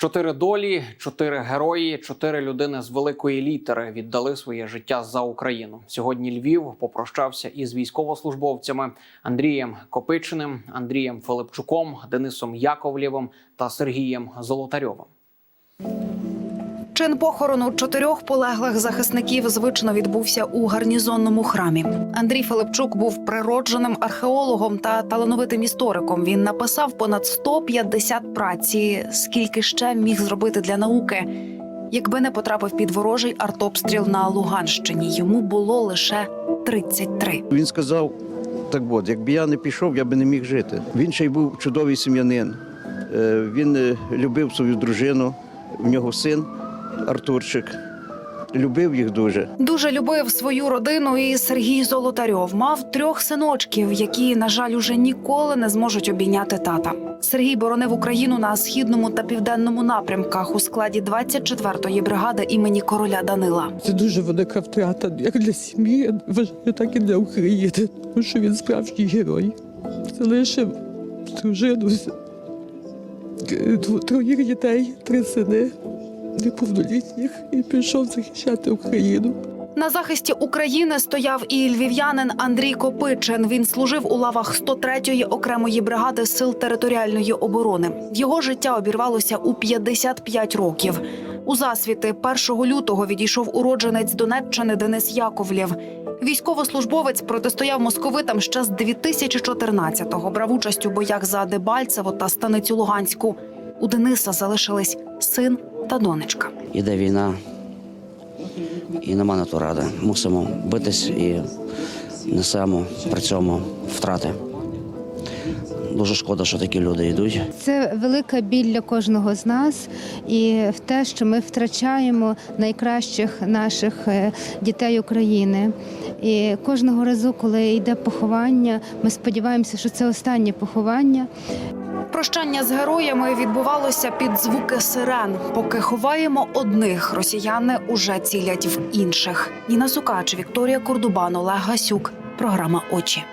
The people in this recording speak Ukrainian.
Чотири долі, чотири герої, чотири людини з великої літери віддали своє життя за Україну. Сьогодні Львів попрощався із військовослужбовцями Андрієм Копичиним, Андрієм Филипчуком, Денисом Яковлєвим та Сергієм Золотарьовим. Чин похорону чотирьох полеглих захисників звично відбувся у гарнізонному храмі. Андрій Филипчук був природженим археологом та талановитим істориком. Він написав понад 150 праці, скільки ще міг зробити для науки. Якби не потрапив під ворожий артобстріл на Луганщині, йому було лише 33. Він сказав: так от, якби я не пішов, я би не міг жити. Він ще й був чудовий сім'янин. Е, Він е, любив свою дружину, в нього син Артурчик. Любив їх дуже. Дуже любив свою родину і Сергій Золотарьов мав трьох синочків, які, на жаль, уже ніколи не зможуть обійняти тата. Сергій боронив Україну на східному та південному напрямках у складі 24-ї бригади імені короля Данила. Це дуже велика втрата як для сім'ї, вважаю, так і для України, тому що він справжній герой. Залишив дружину, дво- троїх дітей, три сини неповнолітніх і пішов захищати Україну. На захисті України стояв і львів'янин Андрій Копичин. Він служив у лавах 103-ї окремої бригади сил територіальної оборони. Його життя обірвалося у 55 років. У засвіти 1 лютого відійшов уродженець Донеччини Денис Яковлєв. Військовослужбовець протистояв московитам ще з 2014-го. Брав участь у боях за Дебальцево та Станицю Луганську. У Дениса залишились син та донечка. Іде війна, і нема на то ради. Мусимо битись і несемо при цьому втрати. Дуже шкода, що такі люди йдуть. Це велика біль для кожного з нас, і в те, що ми втрачаємо найкращих наших е, дітей України. І кожного разу, коли йде поховання, ми сподіваємося, що це останнє поховання. Прощання з героями відбувалося під звуки сирен. Поки ховаємо одних, росіяни уже цілять в інших. Ніна Сукач, Вікторія Курдубан, Олег Гасюк. Програма Очі.